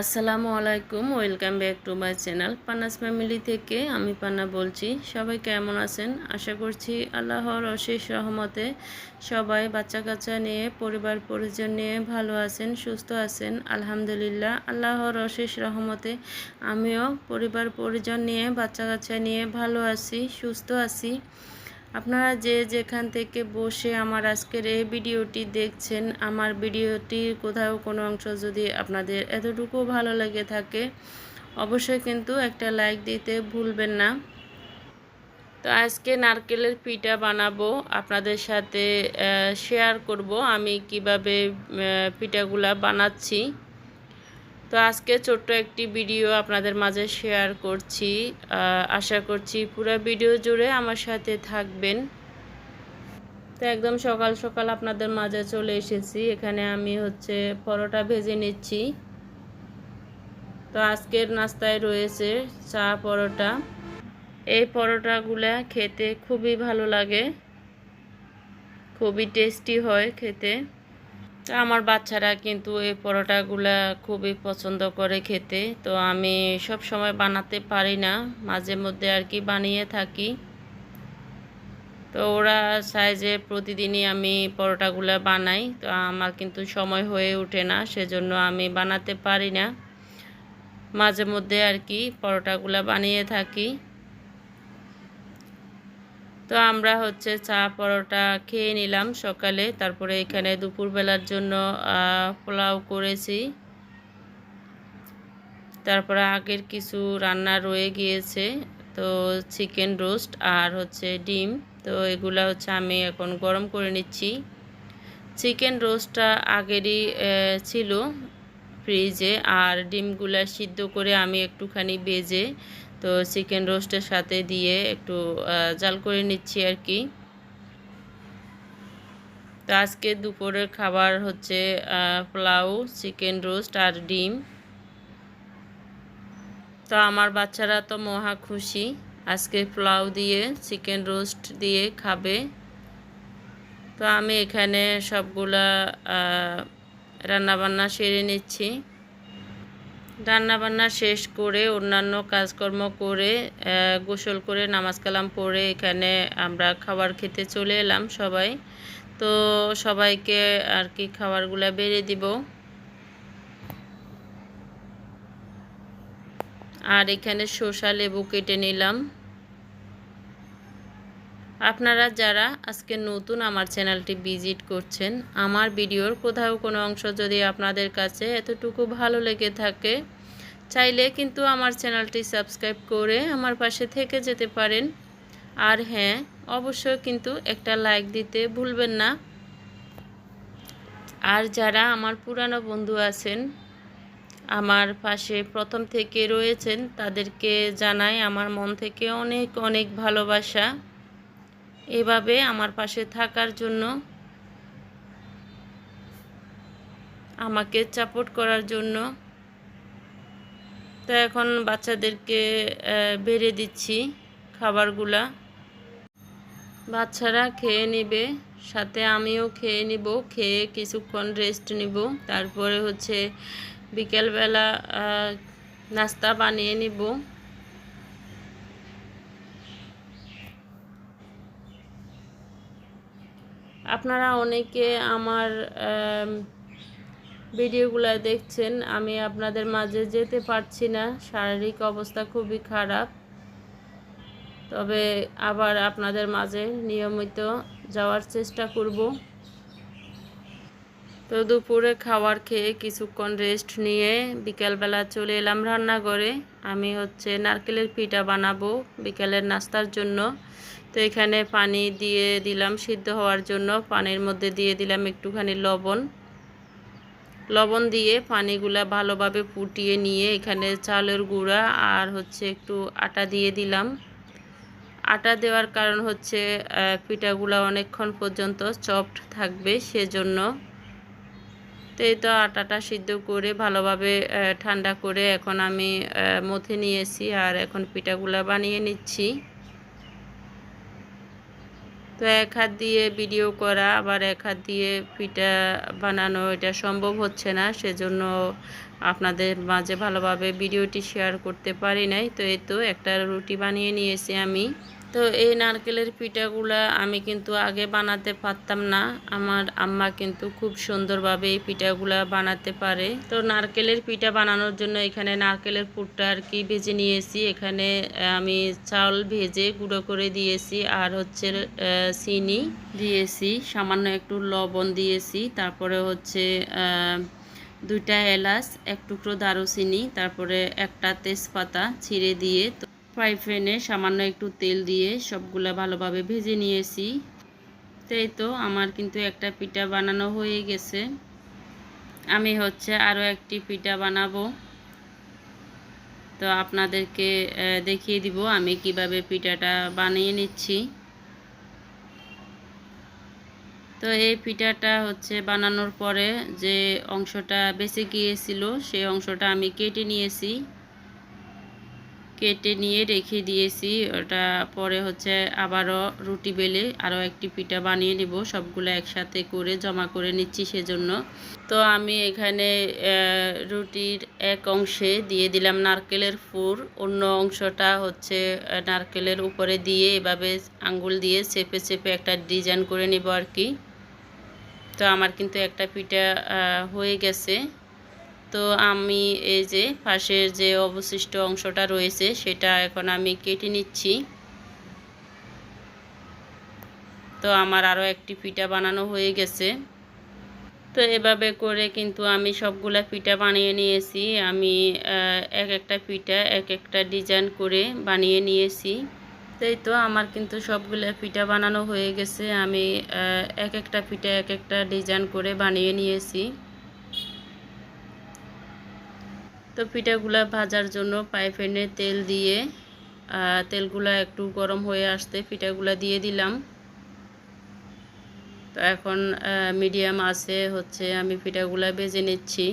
আসসালামু আলাইকুম, welcome back to my channel. Panna's family থেকে আমি পান্না বলছি। সবাই কেমন আছেন? আশা করছি আল্লাহর অশেষ রহমতে সবাই বাচ্চা কাচ্চা নিয়ে, পরিবার, পরিজন নিয়ে ভালো আছেন, সুস্থ আছেন। আলহামদুলিল্লাহ, আল্লাহর অশেষ রহমতে আমিও পরিবার, পরিজন নিয়ে বাচ্চা কাচ্চা নিয়ে ভালো আছি, সুস্থ আছি। আপনারা যে যেখান থেকে বসে আমার আজকের এই ভিডিওটি দেখছেন, আমার ভিডিওটির কোথাও কোনো অংশ যদি আপনাদের এতটুকু ভালো লেগে থাকে, অবশ্যই কিন্তু একটা লাইক দিতে ভুলবেন না। তো আজকে নারকেলের পিঠা বানাবো, আপনাদের সাথে শেয়ার করব আমি কীভাবে পিঠাগুলা বানাচ্ছি। তো আজকে ছোট্ট একটি ভিডিও আপনাদের মাঝে শেয়ার করছি। আশা করছি পুরো ভিডিও জুড়ে আমার সাথে থাকবেন। তো একদম সকাল সকাল আপনাদের মাঝে চলে এসেছি। এখানে আমি হচ্ছে পরোটা ভেজে নিচ্ছি। তো আজকের নাস্তায় রয়েছে চা পরোটা। এই পরোটাগুলা খেতে খুবই ভালো লাগে। খুবই টেস্টি হয় খেতে। তো আমার বাচ্চারা কিন্তু এই পরোটাগুলা খুবই পছন্দ করে খেতে। তো আমি সব সময় বানাতে পারি না, মাঝে মধ্যে আর কি বানিয়ে থাকি। তো ওরা যে প্রতিদিনই আমি পরোটাগুলো বানাই, তো আমার কিন্তু সময় হয়ে ওঠে না, সেজন্য আমি বানাতে পারি না। মাঝে মধ্যে আর কি পরোটাগুলো বানিয়ে থাকি। তো আমরা হচ্ছে চা পরোটা খেয়ে নিলাম সকালে। তারপরে এখানে দুপুরবেলার জন্য পোলাও করেছি। তারপরে আগের কিছু রান্না রয়ে গিয়েছে, তো চিকেন রোস্ট আর হচ্ছে ডিম। তো এগুলা হচ্ছে আমি এখন গরম করে নিচ্ছি। চিকেন রোস্টটা আগেরই ছিল ফ্রিজে, আর ডিমগুলা সিদ্ধ করে আমি একটুখানি বেজে তো চিকেন রোস্টের সাথে দিয়ে একটু জাল করে নিচ্ছি আর কি। তো আজকে দুপুরের খাবার হচ্ছে পোলাও চিকেন রোস্ট আর ডিম। তো আমার বাচ্চারা তো মহা খুশি। আজকে পোলাও দিয়ে চিকেন রোস্ট দিয়ে খাবে। তো আমি এখানে সবগুলা রান্নাবান্না সেরে নিচ্ছি। রান্নাবান্না শেষ করে অন্যান্য কাজকর্ম করে গোসল করে, নামাজ কালাম পড়ে এখানে আমরা খাবার খেতে চলে এলাম সবাই। তো সবাইকে আর কি খাবারগুলো বেড়ে দিব। আর এখানে শসা লেবু কেটে নিলাম। আপনারা যারা আজকে নতুন আমার চ্যানেলটি ভিজিট করছেন, আমার ভিডিওর কোথাও কোনো অংশ যদি আপনাদের কাছে এতটুকু ভালো লেগে থাকে, চাইলে কিন্তু আমার চ্যানেলটি সাবস্ক্রাইব করে আমার পাশে থেকে যেতে পারেন। আর হ্যাঁ অবশ্যই কিন্তু একটা লাইক দিতে ভুলবেন না। আর যারা আমার পুরানো বন্ধু আছেন, আমার পাশে প্রথম থেকে রয়েছেন, তাদেরকে জানাই আমার মন থেকে অনেক অনেক ভালোবাসা। এভাবে আমার পাশে থাকার জন্য, আমাকে সাপোর্ট করার জন্য, তো এখন বাচ্চাদেরকে বেড়ে দিচ্ছি খাবারগুলা। বাচ্চারা খেয়ে নেবে, সাথে আমিও খেয়ে নিব, খেয়ে কিছুক্ষণ রেস্ট নিব, তারপরে হচ্ছে বিকেলবেলা নাস্তা বানিয়ে নিব। আপনারা অনেকে আমার ভিডিওগুলো দেখছেন, আমি আপনাদের মাঝে যেতে পারছি না। শারীরিক অবস্থা খুবই খারাপ। তবে আবার আপনাদের মাঝে নিয়মিত যাওয়ার চেষ্টা করব। তো দুপুরে খাবার খেয়ে কিছুক্ষণ রেস্ট নিয়ে বিকেলবেলা চলে এলাম রান্নাঘরে। আমি হচ্ছে নারকেলের পিঠা বানাবো বিকেলের নাস্তার জন্য। তো এখানে পানি দিয়ে দিলাম সিদ্ধ হওয়ার জন্য। পানির মধ্যে দিয়ে দিলাম একটুখানি লবণ। লবণ দিয়ে পানিগুলা ভালোভাবে ফুটিয়ে নিয়ে এখানে চালের গুঁড়া আর হচ্ছে একটু আটা দিয়ে দিলাম। আটা দেওয়ার কারণ হচ্ছে পিঠাগুলো অনেকক্ষণ পর্যন্ত সফট থাকবে সেজন্য। তো এই তো আটাটা সিদ্ধ করে ভালোভাবে ঠান্ডা করে এখন আমি মথে নিয়েছি আর এখন পিঠাগুলো বানিয়ে নিচ্ছি। তো এক হাত দিয়ে ভিডিও করা, আবার এক হাত দিয়ে পিঠা বানানো, এটা সম্ভব হচ্ছে না। সেজন্য আপনাদের মাঝে ভালোভাবে ভিডিওটি শেয়ার করতে পারি নাই। তো এই তো একটা রুটি বানিয়ে নিয়েছি আমি। তো এই নারকেলের পিঠাগুলা আমি কিন্তু আগে বানাতে পারতাম না। আমার আম্মা কিন্তু খুব সুন্দরভাবে এই পিঠাগুলা বানাতে পারে। তো নারকেলের পিঠা বানানোর জন্য এখানে নারকেলের পুরটা আর কি ভেজে নিয়েছি। এখানে আমি চাউল ভেজে গুঁড়ো করে দিয়েছি আর হচ্ছে চিনি দিয়েছি। সামান্য একটু লবণ দিয়েছি। তারপরে হচ্ছে দুইটা এলাচ, এক টুকরো দারুচিনি, তারপরে একটা তেজপাতা ছিঁড়ে দিয়ে ফ্রাই প্যানে সামান্য একটু তেল দিয়ে সবগুলা ভালোভাবে ভেজে নিয়েছি। তাই তো, আমার কিন্তু একটা পিঠা বানানো হয়ে গেছে। আমি হচ্ছে আরও একটি পিঠা বানাবো। তো আপনাদেরকে দেখিয়ে দিব আমি কীভাবে পিঠাটা বানিয়ে নিচ্ছি। তো এই পিঠাটা হচ্ছে বানানোর পরে যে অংশটা বেঁচে গিয়েছিল, সেই অংশটা আমি কেটে নিয়েছি। কেটে নিয়ে রেখে দিয়েছি। ওটা পরে হচ্ছে আবারও রুটি বেলে আরও একটি পিঠা বানিয়ে নিব। সবগুলো একসাথে করে জমা করে নিচ্ছি সেজন্য। তো আমি এখানে রুটির এক অংশে দিয়ে দিলাম নারকেলের ফুর। অন্য অংশটা হচ্ছে নারকেলের উপরে দিয়ে এভাবে আঙ্গুল দিয়ে চেপে চেপে একটা ডিজাইন করে নিব আর কি। তো আমার কিন্তু একটা পিঠা হয়ে গেছে। তো আমি এই যে পাশের যে অবশিষ্ট অংশটা রয়েছে, সেটা এখন আমি কেটে নিচ্ছি। তো আমার আরও একটি পিঠা বানানো হয়ে গেছে। তো এভাবে করে কিন্তু আমি সবগুলা পিঠা বানিয়ে নিয়েছি। আমি এক একটা পিঠা এক একটা ডিজাইন করে বানিয়ে নিয়েছি। তাই তো আমার কিন্তু সবগুলো পিঠা বানানো হয়ে গেছে। আমি এক একটা পিঠা এক একটা ডিজাইন করে বানিয়ে নিয়েছি। তো পিঠাগুলা ভাজার জন্য পাইফেনে তেল দিয়ে তেলগুলা একটু গরম হয়ে আসতে পিঠাগুলা দিয়ে দিলাম। তো এখন মিডিয়াম আছে, হচ্ছে আমি পিঠাগুলা বেজে নিচ্ছি।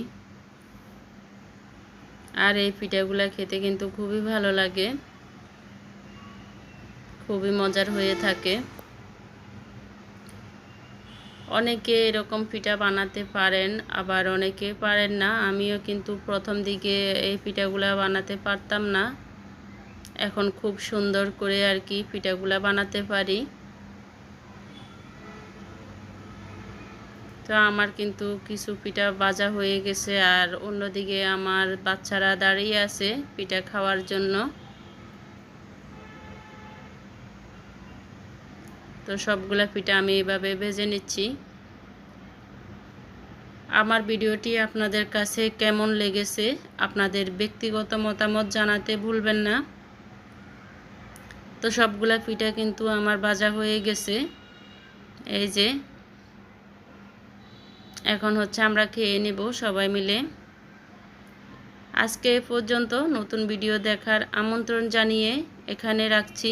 আর এই পিঠাগুলা খেতে কিন্তু খুবই ভালো লাগে। খুবই মজার হয়ে থাকে। অনেকে এরকম পিঠা বানাতে পারেন, আবার অনেকে পারেন না। আমিও কিন্তু প্রথম দিকে এই পিঠাগুলা বানাতে পারতাম না। এখন খুব সুন্দর করে আর কি পিঠাগুলা বানাতে পারি। তো আমার কিন্তু কিছু পিঠা বাজা হয়ে গেছে, আর অন্যদিকে আমার বাচ্চারা দাঁড়িয়ে আছে পিঠা খাওয়ার জন্য। তো সবগুলা পিঠা আমি এভাবে ভেজে নিচ্ছি। আমার ভিডিওটি আপনাদের কাছে কেমন লেগেছে, আপনাদের ব্যক্তিগত মতামত জানাতে ভুলবেন না। তো সবগুলা পিঠা কিন্তু আমার বাজা হয়ে গেছে। এই যে, এখন হচ্ছে আমরা খেয়ে নেব সবাই মিলে। আজকে পর্যন্ত নতুন ভিডিও দেখার আমন্ত্রণ জানিয়ে এখানে রাখছি।